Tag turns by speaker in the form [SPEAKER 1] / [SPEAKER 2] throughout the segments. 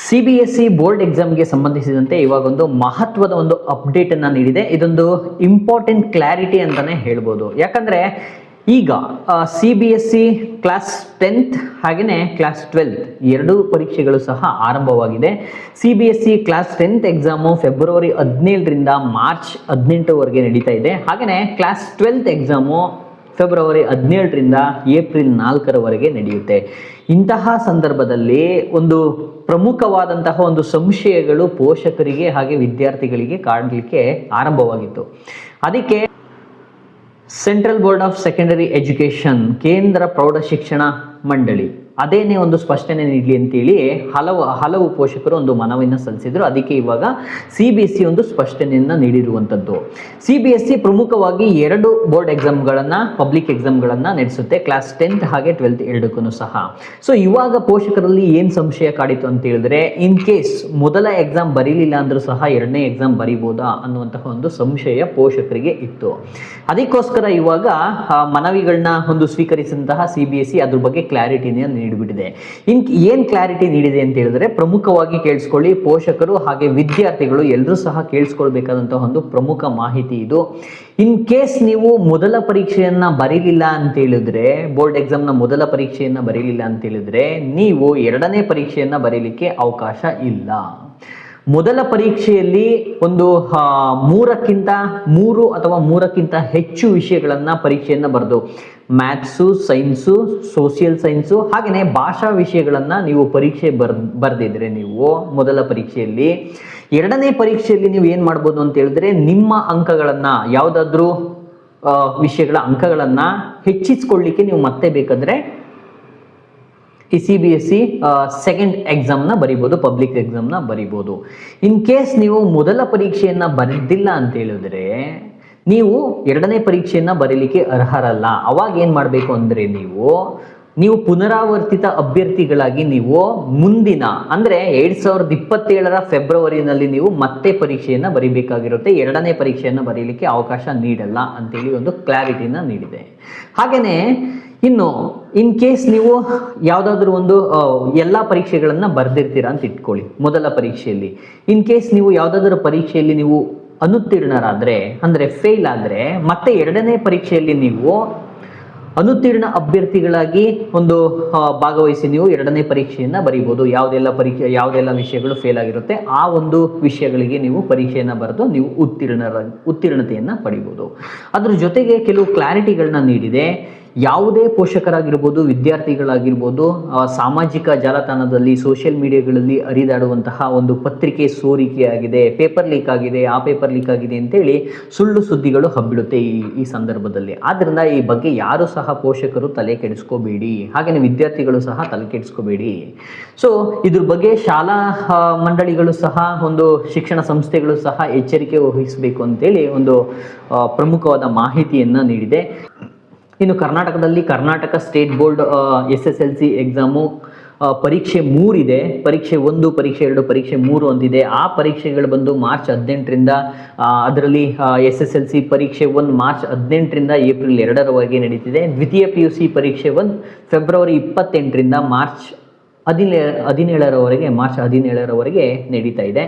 [SPEAKER 1] C B S C board ಎಕ್ಸಾಮ್ಗೆ ಸಂಬಂಧಿಸಿದಂತೆ ಇವಾಗ ಒಂದು ಮಹತ್ವದ ಒಂದು ಅಪ್ಡೇಟ್ ಅನ್ನ ನೀಡಿದೆ. ಇದೊಂದು ಇಂಪಾರ್ಟೆಂಟ್ ಕ್ಲಾರಿಟಿ ಅಂತಾನೆ ಹೇಳ್ಬೋದು. ಯಾಕಂದ್ರೆ ಈಗ C B S C class tenth ಹಾಗೆಯೇ ಕ್ಲಾಸ್ ಟ್ವೆಲ್ತ್ ಎರಡೂ ಪರೀಕ್ಷೆಗಳು ಸಹ ಆರಂಭವಾಗಿದೆ. C B S C class tenth exam February ಹದಿನೇಳರಿಂದ ಮಾರ್ಚ್ ಹದಿನೆಂಟುವರೆಗೆ ನಡೀತಾ ಇದೆ. ಹಾಗೆಯೇ ಕ್ಲಾಸ್ ಟ್ವೆಲ್ತ್ ಎಕ್ಸಾಮು ಫೆಬ್ರವರಿ ಹದಿನೇಳರಿಂದ ಏಪ್ರಿಲ್ ನಾಲ್ಕರವರೆಗೆ ನಡೆಯುತ್ತೆ. ಇಂತಹ ಸಂದರ್ಭದಲ್ಲಿ ಒಂದು ಪ್ರಮುಖವಾದಂತಹ ಒಂದು ಸಂಶಯಗಳು ಪೋಷಕರಿಗೆ ಹಾಗೆ ವಿದ್ಯಾರ್ಥಿಗಳಿಗೆ ಕಾಣಲಿಕ್ಕೆ ಆರಂಭವಾಗಿತ್ತು. ಅದಕ್ಕೆ central board of secondary education, ಕೇಂದ್ರ ಪ್ರೌಢಶಿಕ್ಷಣ ಮಂಡಳಿ ಅದೇನೇ ಒಂದು ಸ್ಪಷ್ಟನೆ ನೀಡಲಿ ಅಂತೇಳಿ ಹಲವು ಹಲವು ಪೋಷಕರು ಒಂದು ಮನವಿಯನ್ನು ಸಲ್ಲಿಸಿದ್ರು. ಅದಕ್ಕೆ ಇವಾಗ ಸಿ ಬಿ ಎಸ್ ಸಿ ಒಂದು ಸ್ಪಷ್ಟನೆಯನ್ನು ನೀಡಿರುವಂಥದ್ದು ಸಿ ಬಿ ಎಸ್ ಸಿ ಪ್ರಮುಖವಾಗಿ ಎರಡು ಬೋರ್ಡ್ ಎಕ್ಸಾಮ್ಗಳನ್ನು, ಪಬ್ಲಿಕ್ ಎಕ್ಸಾಮ್ಗಳನ್ನು ನಡೆಸುತ್ತೆ. ಕ್ಲಾಸ್ ಟೆಂತ್ ಹಾಗೆ ಟ್ವೆಲ್ತ್ ಎರಡಕ್ಕೂ ಸಹ. ಸೊ ಇವಾಗ ಪೋಷಕರಲ್ಲಿ ಏನು ಸಂಶಯ ಕಾಡಿತು ಅಂತ ಹೇಳಿದ್ರೆ ಇನ್ ಕೇಸ್ ಮೊದಲ ಎಕ್ಸಾಮ್ ಬರೀಲಿಲ್ಲ ಅಂದರೂ ಸಹ ಎರಡನೇ ಎಕ್ಸಾಮ್ ಬರೀಬೋದಾ ಅನ್ನುವಂತಹ ಒಂದು ಸಂಶಯ ಪೋಷಕರಿಗೆ ಇತ್ತು. ಅದಕ್ಕೋಸ್ಕರ ಇವಾಗ ಮನವಿಗಳನ್ನ ಒಂದು ಸ್ವೀಕರಿಸಿದಂತಹ ಸಿ ಬಿ ಎಸ್ ಸಿ ಅದ್ರ ಬಗ್ಗೆ ಕ್ಲಾರಿಟಿನ ನೀಡಿಬಿಟ್ಟಿದೆ ಇನ್ ಏನ್ ಕ್ಲಾರಿಟಿ ನೀಡಿದೆ ಅಂತ ಹೇಳಿದ್ರೆ ಪ್ರಮುಖವಾಗಿ ಕೇಳಿಸ್ಕೊಳ್ಳಿ, ಪೋಷಕರು ಹಾಗೆ ವಿದ್ಯಾರ್ಥಿಗಳು ಎಲ್ಲರೂ ಸಹ ಕೇಳಿಸ್ಕೊಳ್ಬೇಕಾದಂತಹ ಒಂದು ಪ್ರಮುಖ ಮಾಹಿತಿ ಇದು. ಇನ್ ಕೇಸ್ ನೀವು ಮೊದಲ ಪರೀಕ್ಷೆಯನ್ನ ಬರೀಲಿಲ್ಲ ಅಂತ ಹೇಳಿದ್ರೆ, ಬೋರ್ಡ್ ಎಕ್ಸಾಮ್ನ ಮೊದಲ ಪರೀಕ್ಷೆಯನ್ನ ಬರೀಲಿಲ್ಲ ಅಂತ ಹೇಳಿದ್ರೆ, ನೀವು ಎರಡನೇ ಪರೀಕ್ಷೆಯನ್ನ ಬರೀಲಿಕ್ಕೆ ಅವಕಾಶ ಇಲ್ಲ. ಮೊದಲ ಪರೀಕ್ಷೆಯಲ್ಲಿ ಒಂದು ಮೂರಕ್ಕಿಂತ, ಮೂರು ಅಥವಾ ಮೂರಕ್ಕಿಂತ ಹೆಚ್ಚು ವಿಷಯಗಳನ್ನ ಪರೀಕ್ಷೆಯನ್ನ ಬರೆದು ಮ್ಯಾಥ್ಸು, ಸೈನ್ಸು, ಸೋಷಿಯಲ್ ಸೈನ್ಸು ಹಾಗೆಯೇ ಭಾಷಾ ವಿಷಯಗಳನ್ನು ನೀವು ಪರೀಕ್ಷೆ ಬರ್, ಬರೆದಿದ್ರೆ ನೀವು ಮೊದಲ ಪರೀಕ್ಷೆಯಲ್ಲಿ. ಎರಡನೇ ಪರೀಕ್ಷೆಯಲ್ಲಿ ನೀವು ಏನು ಮಾಡ್ಬೋದು ಅಂತ ಹೇಳಿದ್ರೆ ನಿಮ್ಮ ಅಂಕಗಳನ್ನು, ಯಾವುದಾದ್ರೂ ವಿಷಯಗಳ ಅಂಕಗಳನ್ನು ಹೆಚ್ಚಿಸ್ಕೊಳ್ಳಿಕ್ಕೆ ನೀವು ಮತ್ತೆ ಬೇಕಾದ್ರೆ ಈ C B S C second ಎಕ್ಸಾಮ್ನ ಬರಿಬೋದು ಪಬ್ಲಿಕ್ ಎಕ್ಸಾಮ್ನ ಬರಿಬೋದು. ಇನ್ ಕೇಸ್ ನೀವು ಮೊದಲ ಪರೀಕ್ಷೆಯನ್ನು ಬರೆದಿಲ್ಲ ಅಂತ ಹೇಳಿದ್ರೆ ನೀವು ಎರಡನೇ ಪರೀಕ್ಷೆಯನ್ನು ಬರೀಲಿಕ್ಕೆ ಅರ್ಹರಲ್ಲ. ಅವಾಗ ಏನು ಮಾಡಬೇಕು ಅಂದರೆ ನೀವು ನೀವು ಪುನರಾವರ್ತಿತ ಅಭ್ಯರ್ಥಿಗಳಾಗಿ ನೀವು ಮುಂದಿನ, ಅಂದರೆ ಎರಡ್ ಸಾವಿರದ ಇಪ್ಪತ್ತೇಳರ ಫೆಬ್ರವರಿನಲ್ಲಿ ನೀವು ಮತ್ತೆ ಪರೀಕ್ಷೆಯನ್ನು ಬರಿಬೇಕಾಗಿರುತ್ತೆ. ಎರಡನೇ ಪರೀಕ್ಷೆಯನ್ನು ಬರೀಲಿಕ್ಕೆ ಅವಕಾಶ ನೀಡಲ್ಲ ಅಂತೇಳಿ ಒಂದು ಕ್ಲಾರಿಟಿನ ನೀಡಿದೆ. ಹಾಗೆಯೇ ಇನ್ನು ಇನ್ ಕೇಸ್ ನೀವು ಯಾವುದಾದ್ರೂ ಒಂದು ಎಲ್ಲ ಪರೀಕ್ಷೆಗಳನ್ನು ಬರೆದಿರ್ತೀರಾ ಅಂತ ಇಟ್ಕೊಳ್ಳಿ ಮೊದಲ ಪರೀಕ್ಷೆಯಲ್ಲಿ. ಇನ್ ಕೇಸ್ ನೀವು ಯಾವುದಾದ್ರೂ ಪರೀಕ್ಷೆಯಲ್ಲಿ ನೀವು ಅನುತ್ತೀರ್ಣರಾದರೆ, ಅಂದರೆ ಫೇಲ್ ಆದರೆ, ಮತ್ತೆ ಎರಡನೇ ಪರೀಕ್ಷೆಯಲ್ಲಿ ನೀವು ಅನುತ್ತೀರ್ಣ ಅಭ್ಯರ್ಥಿಗಳಾಗಿ ಒಂದು ಭಾಗವಹಿಸಿ ನೀವು ಎರಡನೇ ಪರೀಕ್ಷೆಯನ್ನು ಬರೀಬೋದು. ಯಾವುದೆಲ್ಲ ಪರೀಕ್ಷೆ, ಯಾವುದೆಲ್ಲ ವಿಷಯಗಳು ಫೇಲ್ ಆಗಿರುತ್ತೆ, ಆ ಒಂದು ವಿಷಯಗಳಿಗೆ ನೀವು ಪರೀಕ್ಷೆಯನ್ನು ಬರೆದು ನೀವು ಉತ್ತೀರ್ಣರ, ಉತ್ತೀರ್ಣತೆಯನ್ನು ಪಡಿಬೋದು. ಅದ್ರ ಜೊತೆಗೆ ಕೆಲವು ಕ್ಲಾರಿಟಿಗಳನ್ನ ನೀಡಿದೆ. ಯಾವುದೇ ಪೋಷಕರಾಗಿರ್ಬೋದು, ವಿದ್ಯಾರ್ಥಿಗಳಾಗಿರ್ಬೋದು ಸಾಮಾಜಿಕ ಜಾಲತಾಣದಲ್ಲಿ ಸೋಷಿಯಲ್ ಮೀಡಿಯಾಗಳಲ್ಲಿ ಹರಿದಾಡುವಂತಹ ಒಂದು ಪತ್ರಿಕೆ ಸೋರಿಕೆಯಾಗಿದೆ ಪೇಪರ್ ಲೀಕ್ ಆಗಿದೆ, ಆ ಪೇಪರ್ ಲೀಕ್ ಆಗಿದೆ ಅಂತೇಳಿ ಸುಳ್ಳು ಸುದ್ದಿಗಳು ಹಬ್ಬಿಡುತ್ತೆ ಈ ಈ ಸಂದರ್ಭದಲ್ಲಿ. ಆದ್ದರಿಂದ ಈ ಬಗ್ಗೆ ಯಾರು ಸಹ ಪೋಷಕರು ತಲೆ ಕೆಡಿಸ್ಕೋಬೇಡಿ ಹಾಗೆಯೇ ವಿದ್ಯಾರ್ಥಿಗಳು ಸಹ ತಲೆ ಕೆಡಿಸ್ಕೋಬೇಡಿ. ಸೊ ಇದ್ರ ಬಗ್ಗೆ ಶಾಲಾ ಮಂಡಳಿಗಳು ಸಹ ಒಂದು ಶಿಕ್ಷಣ ಸಂಸ್ಥೆಗಳು ಸಹ ಎಚ್ಚರಿಕೆ ವಹಿಸಬೇಕು ಅಂತೇಳಿ ಒಂದು ಪ್ರಮುಖವಾದ ಮಾಹಿತಿಯನ್ನು ನೀಡಿದೆ. ಇನ್ನು ಕರ್ನಾಟಕದಲ್ಲಿ Karnataka state board S S L C exam ಪರೀಕ್ಷೆ ಮೂರಿದೆ ಪರೀಕ್ಷೆ ಒಂದು, ಪರೀಕ್ಷೆ ಎರಡು, ಪರೀಕ್ಷೆ ಮೂರು ಒಂದಿದೆ ಆ ಪರೀಕ್ಷೆಗಳು ಬಂದು ಮಾರ್ಚ್ ಹದಿನೆಂಟರಿಂದ ಅದರಲ್ಲಿ ಎಸ್ ಎಸ್ ಎಲ್ ಸಿ ಪರೀಕ್ಷೆ ಒಂದು ಮಾರ್ಚ್ ಹದಿನೆಂಟರಿಂದ ಏಪ್ರಿಲ್ ಎರಡರವರೆಗೆ ನಡೀತಿದೆ. ದ್ವಿತೀಯ ಪಿ ಯು ಸಿ ಪರೀಕ್ಷೆ ಒಂದು ಫೆಬ್ರವರಿ ಇಪ್ಪತ್ತೆಂಟರಿಂದ ಮಾರ್ಚ್ ಹದಿನೇ, ಹದಿನೇಳರವರೆಗೆ, ಮಾರ್ಚ್ ಹದಿನೇಳರವರೆಗೆ ನಡೀತಾ ಇದೆ.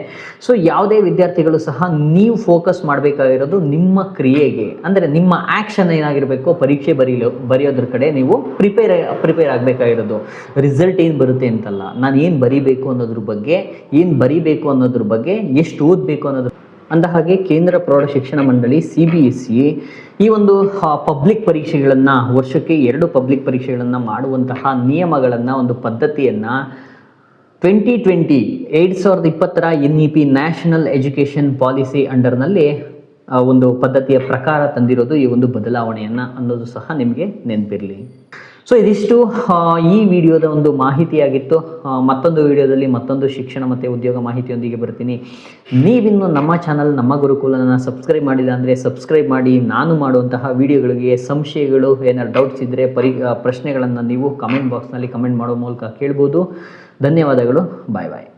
[SPEAKER 1] ಸೊ ಯಾವುದೇ ವಿದ್ಯಾರ್ಥಿಗಳು ಸಹ ನೀವು ಫೋಕಸ್ ಮಾಡಬೇಕಾಗಿರೋದು ನಿಮ್ಮ ಕ್ರಿಯೆಗೆ. ಅಂದರೆ ನಿಮ್ಮ ಆ್ಯಕ್ಷನ್ ಏನಾಗಿರಬೇಕು, ಪರೀಕ್ಷೆ ಬರೀಲು, ಬರೆಯೋದ್ರ ಕಡೆ ನೀವು ಪ್ರಿಪೇರ್ ಪ್ರಿಪೇರ್ ಆಗಬೇಕಾಗಿರೋದು. ರಿಸಲ್ಟ್ ಏನು ಬರುತ್ತೆ ಅಂತಲ್ಲ. ನಾನು ಏನು ಬರೀಬೇಕು ಅನ್ನೋದ್ರ ಬಗ್ಗೆ, ಏನು ಬರೀಬೇಕು ಅನ್ನೋದ್ರ ಬಗ್ಗೆ, ಎಷ್ಟು ಓದಬೇಕು ಅನ್ನೋದ್ರ ಅಂದ ಹಾಗೆ ಕೇಂದ್ರ ಪ್ರೌಢ ಶಿಕ್ಷಣ ಮಂಡಳಿ ಸಿ ಬಿ ಎಸ್ ಸಿ ಈ ಒಂದು ಪಬ್ಲಿಕ್ ಪರೀಕ್ಷೆಗಳನ್ನು, ವರ್ಷಕ್ಕೆ ಎರಡು ಪಬ್ಲಿಕ್ ಪರೀಕ್ಷೆಗಳನ್ನು ಮಾಡುವಂತಹ ನಿಯಮಗಳನ್ನು, ಒಂದು ಪದ್ಧತಿಯನ್ನು ಟ್ವೆಂಟಿ ಟ್ವೆಂಟಿ ಏಟ್ ಸಾವಿರದ ಇಪ್ಪತ್ತರ N E P national education policy ಅಂಡರ್ನಲ್ಲಿ ಒಂದು ಪದ್ಧತಿಯ ಪ್ರಕಾರ ತಂದಿರೋದು ಈ ಒಂದು ಬದಲಾವಣೆಯನ್ನು ಅನ್ನೋದು ಸಹ ನಿಮಗೆ ನೆನಪಿರಲಿ. ಸೊ ಇದಿಷ್ಟು ಈ ವಿಡಿಯೋದ ಒಂದು ಮಾಹಿತಿಯಾಗಿತ್ತು. ಮತ್ತೊಂದು ವಿಡಿಯೋದಲ್ಲಿ ಮತ್ತೊಂದು ಶಿಕ್ಷಣ ಮತ್ತು ಉದ್ಯೋಗ ಮಾಹಿತಿಯೊಂದಿಗೆ ಬರ್ತೀನಿ. ನೀವಿನ್ನು ನಮ್ಮ ಚಾನಲ್, ನಮ್ಮ ಗುರುಕುಲನ ಸಬ್ಸ್ಕ್ರೈಬ್ ಮಾಡಿಲ್ಲ ಅಂದರೆ ಸಬ್ಸ್ಕ್ರೈಬ್ ಮಾಡಿ. ನಾನು ಮಾಡುವಂತಹ ವಿಡಿಯೋಗಳಿಗೆ ಸಂಶಯಗಳು, ಏನಾದ್ರು ಡೌಟ್ಸ್ ಇದ್ದರೆ ಪರಿ ಪ್ರಶ್ನೆಗಳನ್ನು ನೀವು ಕಮೆಂಟ್ ಬಾಕ್ಸ್ನಲ್ಲಿ ಕಮೆಂಟ್ ಮಾಡೋ ಮೂಲಕ ಕೇಳ್ಬೋದು. ಧನ್ಯವಾದಗಳು. ಬಾಯ್ ಬಾಯ್